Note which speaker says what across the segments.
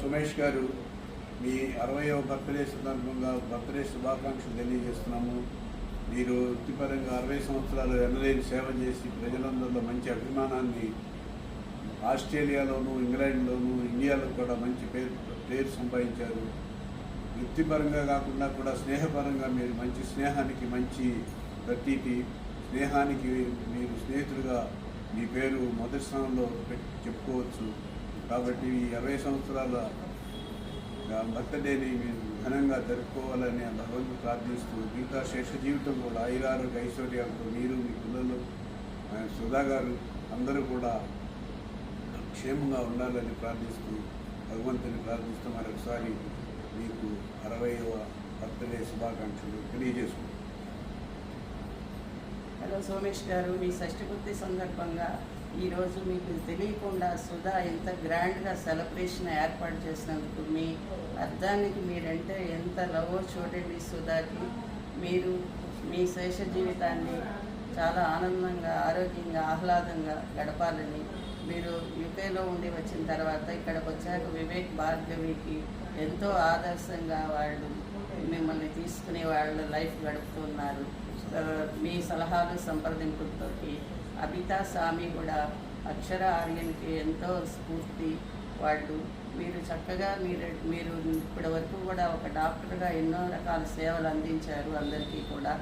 Speaker 1: సుమేష్ గారు మీ అరవయవ బర్త్డే సందర్భంగా బర్త్డే శుభాకాంక్షలు తెలియజేస్తున్నాము. మీరు వృత్తిపరంగా అరవై సంవత్సరాలు ఎనలేని సేవ చేసి ప్రజలందరిలో మంచి అభిమానాన్ని ఆస్ట్రేలియాలోను ఇంగ్లాండ్లోను ఇండియాలో కూడా మంచి పేరు పేరు సంపాదించారు. వృత్తిపరంగా కాకుండా కూడా స్నేహపరంగా మీరు మంచి స్నేహానికి మంచి ప్రతీతి స్నేహానికి మీరు స్నేహితులుగా మీ పేరు మొదటి స్థానంలో పెట్టి చెప్పుకోవచ్చు. కాబట్టి ఈ ఇరవై సంవత్సరాల బర్త్డేని మీరు ఘనంగా జరుపుకోవాలని భగవంతుని భగవంతుడు ప్రార్థిస్తూ మిగతా శేష జీవితం కూడా ఐరారు ఐశ్వర్యాలతో మీరు మీ పిల్లలు సుధా గారు అందరూ కూడా క్షేమంగా ఉండాలని ప్రార్థిస్తూ భగవంతుని ప్రార్థిస్తూ మరొకసారి మీకు అరవైవ బర్త్డే శుభాకాంక్షలు తెలియజేసుకుంటాం
Speaker 2: హలో సోమేష్ గారు మీ షష్ఠపూర్తి సందర్భంగా ఈరోజు మీకు తెలియకుండా సుధా ఎంత గ్రాండ్గా సెలబ్రేషన్ ఏర్పాటు చేసినందుకు మీ అర్థానికి మీరంటే ఎంత లవో చూడండి సుధాకి. మీరు మీ శేష జీవితాన్ని చాలా ఆనందంగా ఆరోగ్యంగా ఆహ్లాదంగా గడపాలని. మీరు యూకేలో ఉండి వచ్చిన తర్వాత ఇక్కడికి వచ్చాక వివేక్ భార్గవికి ఎంతో ఆదర్శంగా వాళ్ళు మిమ్మల్ని తీసుకునే వాళ్ళ లైఫ్ గడుపుతున్నారు. మీ సలహాలు సంప్రదింపులతోటి అబితా స్వామి కూడా అక్షర ఆర్యన్కి ఎంతో స్ఫూర్తి వాళ్ళు. మీరు చక్కగా మీరు మీరు ఇప్పటి వరకు కూడా ఒక డాక్టర్గా ఎన్నో రకాల సేవలు అందించారు అందరికీ కూడా.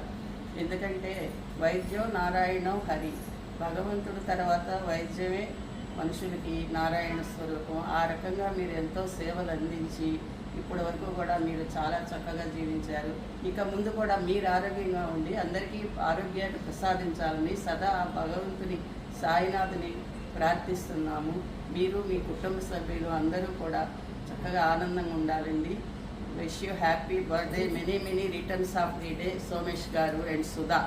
Speaker 2: ఎందుకంటే వైద్యం నారాయణం హరి. భగవంతుడు తర్వాత వైద్యమే మనుషులకి నారాయణ స్వరూపం ఆ రకంగా మీరు ఎంతో సేవలు అందించి ఇప్పటి వరకు కూడా మీరు చాలా చక్కగా జీవించారు. ఇక ముందు కూడా మీరు ఆరోగ్యంగా ఉండి అందరికీ ఆరోగ్యాన్ని ప్రసాదించాలని సదా ఆ భగవంతుని సాయినాథుని ప్రార్థిస్తున్నాము. మీరు మీ కుటుంబ సభ్యులు అందరూ కూడా చక్కగా ఆనందంగా ఉండాలండి. Wish you happy birthday many many returns of the day Somesh గారు అండ్ సుధా